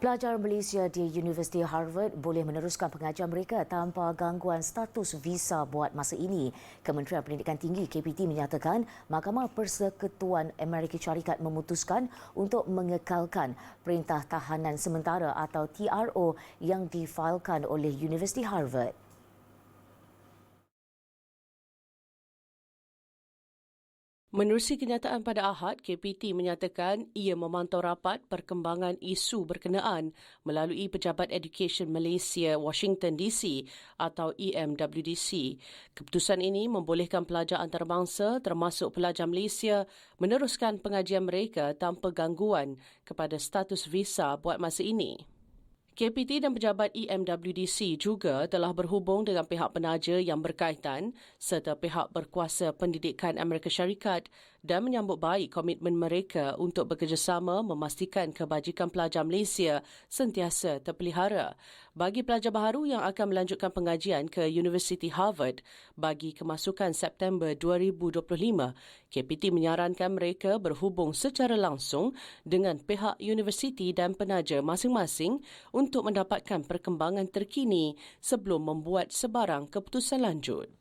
Pelajar Malaysia di Universiti Harvard boleh meneruskan pengajian mereka tanpa gangguan status visa buat masa ini. Kementerian Pendidikan Tinggi KPT menyatakan Mahkamah Persekutuan Amerika Syarikat memutuskan untuk mengekalkan Perintah Tahanan Sementara atau TRO yang difailkan oleh Universiti Harvard. Menerusi kenyataan pada Ahad, KPT menyatakan ia memantau rapat perkembangan isu berkenaan melalui Pejabat Education Malaysia Washington DC atau EMWDC. Keputusan ini membolehkan pelajar antarabangsa termasuk pelajar Malaysia meneruskan pengajian mereka tanpa gangguan kepada status visa buat masa ini. KPT dan pejabat EMWDC juga telah berhubung dengan pihak penaja yang berkaitan serta pihak berkuasa pendidikan Amerika Syarikat dan menyambut baik komitmen mereka untuk bekerjasama memastikan kebajikan pelajar Malaysia sentiasa terpelihara. Bagi pelajar baharu yang akan melanjutkan pengajian ke University Harvard bagi kemasukan September 2025, KPT menyarankan mereka berhubung secara langsung dengan pihak universiti dan penaja masing-masing untuk mendapatkan perkembangan terkini sebelum membuat sebarang keputusan lanjut.